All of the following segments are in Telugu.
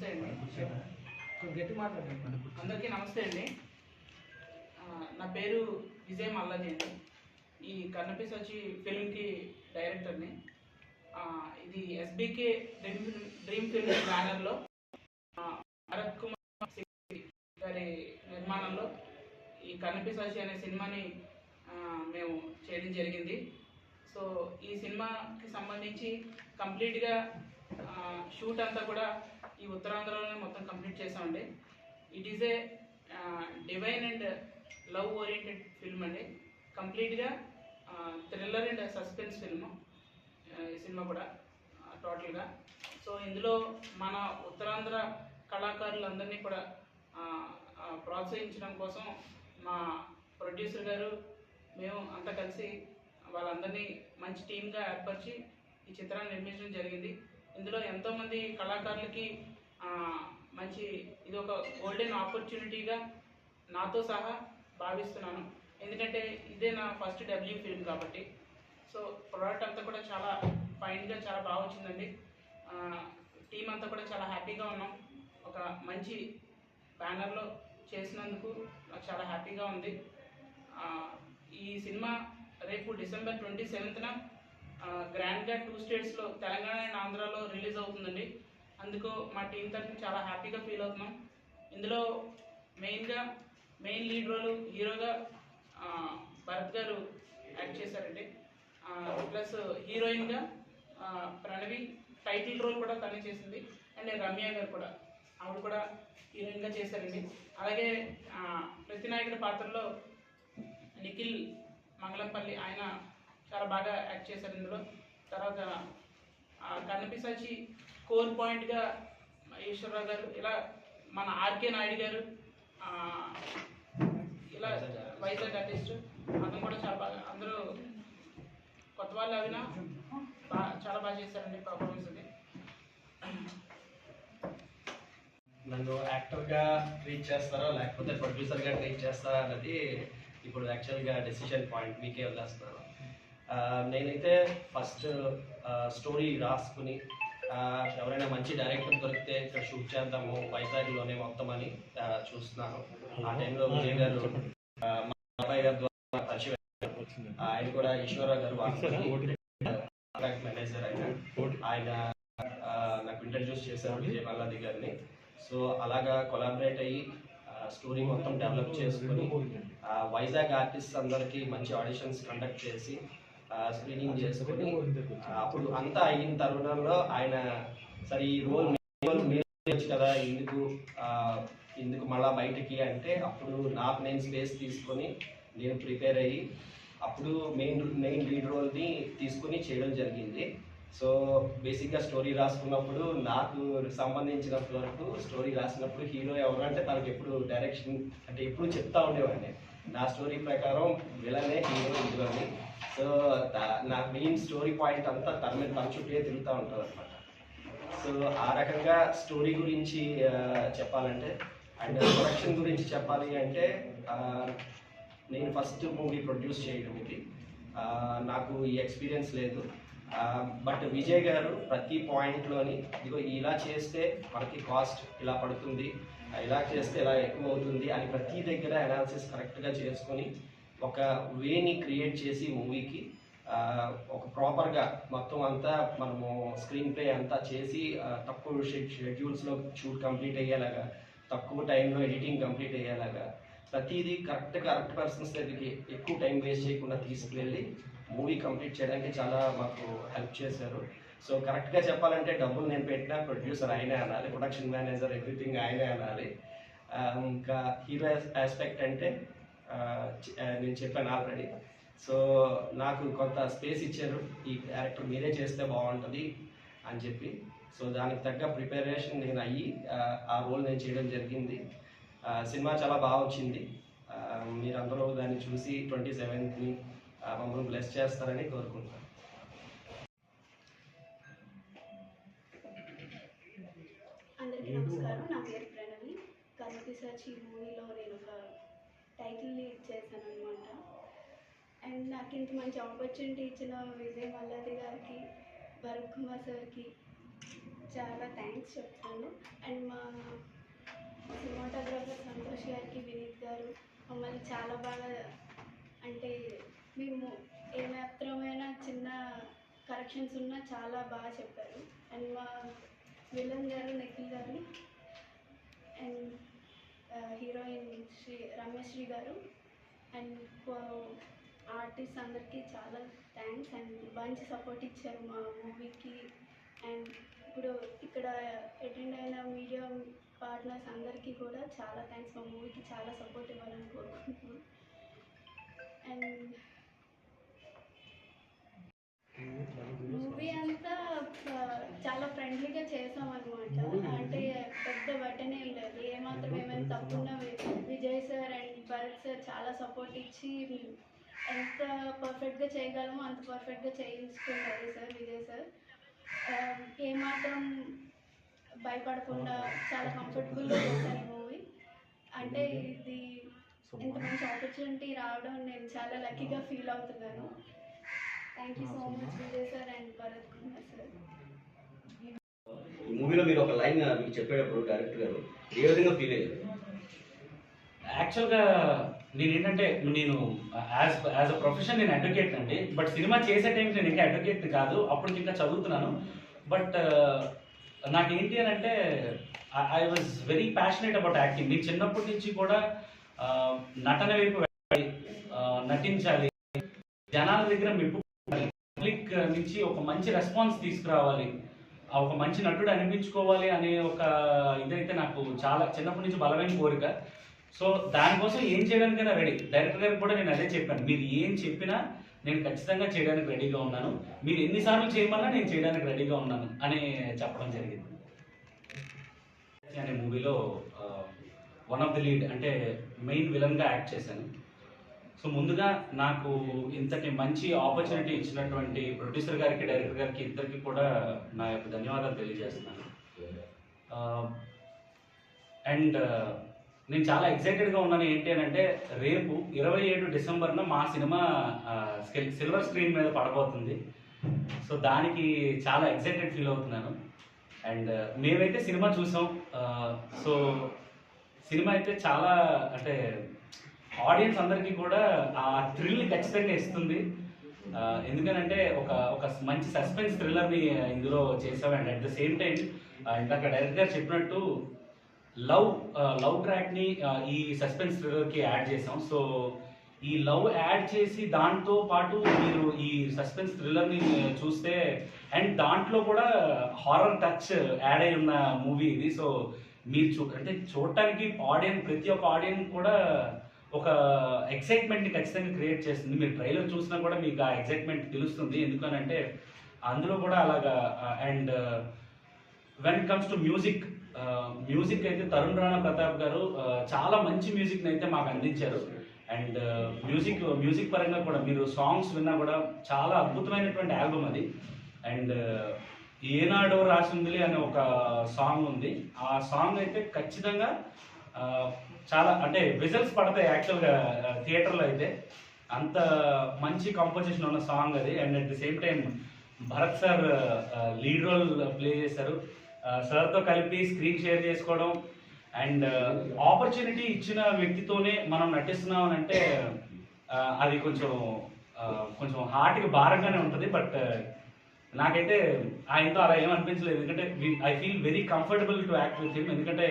నమస్తే అండి. కొంచెం గట్టి మాట్లాడండి. అందరికీ నమస్తే అండి. నా పేరు విజయ్ మల్లాజీ అండి. ఈ కన్నపీస్ వచ్చి ఫిల్మ్కి డైరెక్టర్ని. ఇది ఎస్బీకే డ్రీమ్ డ్రీమ్ ఫిల్మ్ బ్యానర్లో భరత్ కుమార్ గారి నిర్మాణంలో ఈ కన్నపీస్ వచ్చి అనే సినిమాని మేము చేయడం జరిగింది. సో ఈ సినిమాకి సంబంధించి కంప్లీట్గా షూట్ అంతా కూడా ఈ ఉత్తరాంధ్రలోనే మొత్తం కంప్లీట్ చేసామండి it is a divine and. Love oriented film అండి కంప్లీట్గా థ్రిల్లర్ అండ్ సస్పెన్స్ ఫిల్మ్ సినిమా కూడా టోటల్గా సో ఇందులో మన ఉత్తరాంధ్ర కళాకారులందరినీ కూడా ప్రోత్సహించడం కోసం మా ప్రొడ్యూసర్ గారు మేము అంతా కలిసి వాళ్ళందరినీ మంచి టీమ్గా ఏర్పరిచి ఈ చిత్రాన్ని నిర్మించడం జరిగింది. ఇందులో ఎంతోమంది కళాకారులకి మంచి ఇది ఒక గోల్డెన్ ఆపర్చునిటీగా నాతో సహా భావిస్తున్నాను. ఎందుకంటే ఇదే నా ఫస్ట్ డబ్ల్యూ ఫిల్మ్ కాబట్టి. సో ప్రోడక్ట్ అంతా కూడా చాలా ఫైన్గా చాలా బాగా వచ్చిందండి. టీం అంతా కూడా చాలా హ్యాపీగా ఉన్నాం. ఒక మంచి బ్యానర్లో చేసినందుకు నాకు చాలా హ్యాపీగా ఉంది. ఈ సినిమా రేపు డిసెంబర్ ట్వంటీ సెవెంత్న గ్రాండ్గా టూ స్టేట్స్లో తెలంగాణ అండ్ ఆంధ్రాలో రిలీజ్ అవుతుందండి. అందుకు మా టీం తరఫున చాలా హ్యాపీగా ఫీల్ అవుతున్నాం. ఇందులో మెయిన్గా మెయిన్ లీడ్ రోల్ హీరోగా భరత్ గారు యాక్ట్ చేశారండి. ప్లస్ హీరోయిన్గా ప్రణవి టైటిల్ రోల్ కూడా తనే చేసింది. అండ్ రమ్య గారు కూడా ఆవిడ కూడా హీరోయిన్గా చేశారండి. అలాగే ప్రతినాయకుడి పాత్రలో నిఖిల్ మంగళంపల్లి ఆయన చాలా బాగా యాక్ట్ చేశారు ఇందులో. తర్వాత ఆ, కన్నపిసాచి కోర్ పాయింట్గా ఈశ్వరరావు గారు ఇలా మన ఆర్కే నాయుడు గారు ఇలా వైజాగ్ ఆర్టిస్ట్ అతను కూడా చాలా బాగా అందరూ కొత్త వాళ్ళు అవినా చాలా బాగా చేశారండి పర్ఫార్మెన్స్ అది నన్ను యాక్టర్గా ట్రీట్ చేస్తారా లేకపోతే ప్రొడ్యూసర్గా ట్రీట్ చేస్తారా అన్నది ఇప్పుడు యాక్చువల్గా డెసిషన్ పాయింట్ మీకే వదిలేస్తున్నాను. నేనైతే ఫస్ట్ స్టోరీ రాసుకుని ఎవరైనా మంచి డైరెక్టర్ దొరికితే ఇక్కడ షూట్ చేద్దాము వైజాగ్లోనే మొత్తం అని చూస్తున్నాను. ఆ టైంలో విజయ్ గారు మా అబ్బాయి గారి ద్వారా పరిచయం ఆయన కూడా ఈశ్వరరావు గారు కాంట్రాక్ట్ మేనేజర్ ఆయన. ఆయన నాకు ఇంట్రడ్యూస్ చేశారు విజయ్ మల్లాది గారిని. సో అలాగా కొలాబరేట్ అయ్యి స్టోరీ మొత్తం డెవలప్ చేసుకొని వైజాగ్ ఆర్టిస్ట్ అందరికీ మంచి ఆడిషన్స్ కండక్ట్ చేసి స్క్రీనింగ్ చేసుకొని అప్పుడు అంతా అయిన తరుణంలో ఆయన సరే ఈ రోల్ రోల్ మీరు కదా ఎందుకు ఎందుకు మళ్ళా బయటికి అంటే అప్పుడు నాకు నేను స్పేస్ తీసుకొని నేను ప్రిపేర్ అయ్యి అప్పుడు మెయిన్ మెయిన్ లీడ్ రోల్ని తీసుకుని చేయడం జరిగింది. సో బేసిక్గా స్టోరీ రాసుకున్నప్పుడు నాకు సంబంధించినంత వరకు స్టోరీ రాసినప్పుడు హీరో ఎవరు అంటే తనకి ఎప్పుడు డైరెక్షన్ అంటే ఎప్పుడు చెప్తా ఉండేవాడిని. నా స్టోరీ ప్రకారం విలనే హీరో ఇదిగోండి సో నా మెయిన్ స్టోరీ పాయింట్ అంతా తన మీద తన చుట్టే తిరుగుతూ ఉంటుంది అనమాట సో ఆ రకంగా స్టోరీ గురించి చెప్పాలంటే అండ్ ప్రొడక్షన్ గురించి చెప్పాలి అంటే నేను ఫస్ట్ మూవీ ప్రొడ్యూస్ చేయడం ఇది. నాకు ఈ ఎక్స్పీరియన్స్ లేదు. బట్ విజయ్ గారు ప్రతి పాయింట్లోని ఇదిగో ఇలా చేస్తే మనకి కాస్ట్ ఇలా పడుతుంది. ఇలా చేస్తే ఇలా ఎక్కువ అవుతుంది అని ప్రతి దగ్గర అనాలిసిస్ కరెక్ట్గా చేసుకొని ఒక వేని క్రియేట్ చేసి మూవీకి ఒక ప్రాపర్గా మొత్తం అంతా మనము స్క్రీన్ ప్లే అంతా చేసి తక్కువ షెడ్యూల్స్లో షూట్ కంప్లీట్ అయ్యేలాగా తక్కువ టైంలో ఎడిటింగ్ కంప్లీట్ అయ్యేలాగా ప్రతిదీ కరెక్ట్ కరెక్ట్ పర్సన్స్ దగ్గరికి ఎక్కువ టైం వేస్ట్ చేయకుండా తీసుకువెళ్ళి మూవీ కంప్లీట్ చేయడానికి చాలా మాకు హెల్ప్ చేశారు. సో కరెక్ట్గా చెప్పాలంటే డబ్బులు నేను పెట్టిన ప్రొడ్యూసర్ ఆయనే అనాలి ప్రొడక్షన్ మేనేజర్ ఎవ్రీథింగ్ ఆయనే అనాలి. ఇంకా హీరో ఆస్పెక్ట్ అంటే నేను చెప్పాను ఆల్రెడీ సో నాకు కొంత స్పేస్ ఇచ్చారు. ఈ క్యారెక్టర్ మీరే చేస్తే బాగుంటుంది అని చెప్పి. సో దానికి తగ్గ ప్రిపరేషన్ నేను అయ్యి ఆ, రోల్ నేను చేయడం జరిగింది. సినిమా చాలా బాగా వచ్చింది. మీరందరూ దాన్ని చూసి ట్వంటీ సెవెంత్ని మమ్మల్ని బ్లెస్ చేస్తారని కోరుకుంటున్నాను. అందరికీ నమస్కారం. నా పేరు ప్రణవి. కన్నపిసాచి మూవీలో నేను ఒక టైటిల్ లీడ్ చేశాను అనమాట అండ్ నాకు ఇంత మంచి ఆపర్చునిటీ ఇచ్చిన విజయ్ మల్లాది గారికి భరత్ కుమార్ సార్కి చాలా థ్యాంక్స్ చెప్తాను. అండ్ మా సినిమాటోగ్రాఫర్ సంతోష్ గారికి వినీత్ గారు మమ్మల్ని చాలా బాగా అంటే మేము ఏమాత్రమైన చిన్న కరెక్షన్స్ ఉన్నా చాలా బాగా చెప్పారు. అండ్ మా విలన్ గారు నిఖిల్ గారు అండ్ హీరోయిన్ శ్రీ రమేశ్రీ గారు. అండ్ ఆర్టిస్ట్ అందరికీ చాలా థ్యాంక్స్ అండ్ మంచి సపోర్ట్ ఇచ్చారు మా మూవీకి. అండ్ ఇప్పుడు ఇక్కడ అటెండ్ అయిన మీడియా పార్ట్నర్స్ అందరికీ కూడా చాలా థ్యాంక్స్ మా మూవీకి చాలా సపోర్ట్ ఇవ్వాలని కోరుకుంటున్నాను. అండ్ మూవీ అంతా ఆ, చాలా ఫ్రెండ్లీగా చేసాం అనమాట అంటే పెద్ద బటన్ ఏం లేదు వి- Vijay sir and Bharat sir చాలా సపోర్ట్ ఇచ్చి ఎంత పర్ఫెక్ట్గా చేయగలమో అంత పర్ఫెక్ట్గా చేయించుకున్నారు సార్ విజయ్ సార్. ఆ, ఏమాత్రం భయపడకుండా చాలా కంఫర్టబుల్గా చేశాను ఈ మూవీ అంటే ఇది ఇంత మంచి ఆపర్చునిటీ రావడం నేను చాలా లక్కీగా ఫీల్ అవుతున్నాను. Thank you so much Vijay sir and Bharat Kumar sir. ఈ మూవీలో మీరు ఒక లైన్ మీకు చెప్పేటప్పుడు డైరెక్టర్ గారు ఏ విధంగా ఫీల్ అయ్యారు? యాక్చువల్గా నేను ఏంటంటే నేను యాజ్ యాజ్ అ ప్రొఫెషన్ నేను అడ్వకేట్ అండి బట్ సినిమా చేసే టైం నేను ఇంకా అడ్వకేట్ కాదు అప్పుడు ఇంకా చదువుతున్నాను. బట్ నాకేంటి అని అంటే I was very passionate about acting నేను చిన్నప్పటి నుంచి కూడా నటన వైపు వెళ్ళాలి నటించాలి జనాల దగ్గర మెప్పు పబ్లిక్ నుంచి ఒక మంచి రెస్పాన్స్ తీసుకురావాలి ఒక మంచి నటుడు అనిపించుకోవాలి అనే ఒక ఇదైతే నాకు చాలా చిన్నప్పటి నుంచి బలమైన కోరిక. సో దానికోసం ఏం చేయడానికైనా రెడీ డైరెక్టర్ గారికి కూడా నేను అదే చెప్పాను. మీరు ఏం చెప్పినా నేను ఖచ్చితంగా చేయడానికి రెడీగా ఉన్నాను. మీరు ఎన్నిసార్లు చేయమన్నా నేను చేయడానికి రెడీగా ఉన్నాను అని చెప్పడం జరిగింది. అనే మూవీలో వన్ ఆఫ్ ది లీడ్ అంటే మెయిన్ విలన్గా యాక్ట్ చేశాను. సో ముందుగా నాకు ఇంతటి మంచి ఆపర్చునిటీ ఇచ్చినటువంటి ప్రొడ్యూసర్ గారికి డైరెక్టర్ గారికి ఇద్దరికి కూడా నా యొక్క ధన్యవాదాలు తెలియజేస్తున్నాను. Uh, అండ్ uh, నేను చాలా ఎక్సైటెడ్గా ఉన్నాను. ఏంటి అని అంటే రేపు ఇరవై ఏడు డిసెంబర్న మా సినిమా సిల్వర్ స్క్రీన్ మీద పడబోతుంది. సో దానికి చాలా ఎక్సైటెడ్ ఫీల్ అవుతున్నాను. అండ్ uh, మేమైతే సినిమా చూసాం. సో సినిమా అయితే చాలా అంటే ఆడియన్స్ అందరికీ కూడా ఆ థ్రిల్ ఖచ్చితంగా ఇస్తుంది. ఎందుకనంటే ఒక ఒక మంచి సస్పెన్స్ థ్రిల్లర్ని ఇందులో చేసాం and at the same time ఇందాక డైరెక్ట్ గారు చెప్పినట్టు లవ్ లవ్ ట్రాక్ని ఈ సస్పెన్స్ థ్రిల్లర్కి యాడ్ చేసాం సో ఈ లవ్ యాడ్ చేసి దాంతో పాటు మీరు ఈ సస్పెన్స్ థ్రిల్లర్ని చూస్తే అండ్ దాంట్లో కూడా హారర్ టచ్ యాడ్ అయి ఉన్న మూవీ ఇది. సో మీరు చూ అంటే చూడటానికి ఆడియన్స్ ప్రతి ఒక్క ఆడియన్స్ కూడా ఒక ఎక్సైట్మెంట్ని ఖచ్చితంగా క్రియేట్ చేస్తుంది. మీరు ట్రైలర్ చూసినా కూడా మీకు ఆ ఎక్సైట్మెంట్ తెలుస్తుంది. ఎందుకనంటే అందులో కూడా అలాగా and when it comes to music music అయితే తరుణ్ రాణా ప్రతాప్ గారు uh, చాలా మంచి మ్యూజిక్ని అయితే మాకు అందించారు. అండ్ మ్యూజిక్ మ్యూజిక్ పరంగా కూడా మీరు సాంగ్స్ విన్నా కూడా చాలా అద్భుతమైనటువంటి ఆల్బమ్ అది. అండ్ uh, ఏనాడో రాసిందిలే అనే ఒక సాంగ్ ఉంది. ఆ సాంగ్ అయితే ఖచ్చితంగా uh, చాలా అంటే విజల్స్ పడతాయి యాక్చువల్గా థియేటర్లో అయితే అంత మంచి కాంపోజిషన్ ఉన్న సాంగ్ అది. And at the same time Bharat sir lead role play చేశారు. సార్తో కలిపి స్క్రీన్ షేర్ చేసుకోవడం. అండ్ ఆపర్చునిటీ ఇచ్చిన వ్యక్తితోనే మనం నటిస్తున్నాం అని అంటే అది కొంచెం కొంచెం హార్ట్కి భారంగానే ఉంటుంది. బట్ నాకైతే ఆయనతో అలా ఏం అనిపించలేదు. ఎందుకంటే I feel very comfortable to act with him ఎందుకంటే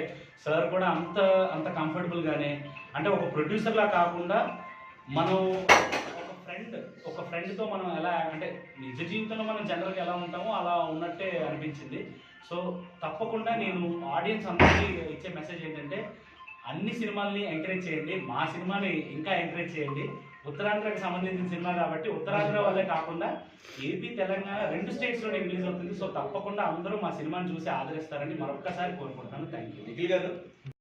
సార్ కూడా అంత అంత కంఫర్టబుల్గానే అంటే ఒక ప్రొడ్యూసర్లా కాకుండా మనం ఒక ఫ్రెండ్ ఒక ఫ్రెండ్తో మనం ఎలా అంటే నిజ జీవితంలో మనం జనరల్గా ఎలా ఉంటామో అలా ఉన్నట్టే అనిపించింది. సో తప్పకుండా నేను ఆడియన్స్ అందరికీ ఇచ్చే మెసేజ్ ఏంటంటే అన్ని సినిమాల్ని ఎంకరేజ్ చేయండి. మా సినిమాని ఇంకా ఎంకరేజ్ చేయండి. ఉత్తరాంధ్రకి సంబంధించిన సినిమా కాబట్టి ఉత్తరాంధ్ర వాళ్ళే కాకుండా ఏపీ తెలంగాణ రెండు స్టేట్స్లోనే రిలీజ్ అవుతుంది. సో తప్పకుండా అందరూ మా సినిమాని చూసి ఆదరిస్తారని మరొక్కసారి కోరుకుంటున్నాను. థ్యాంక్ యూ నిఖిల్ గారు?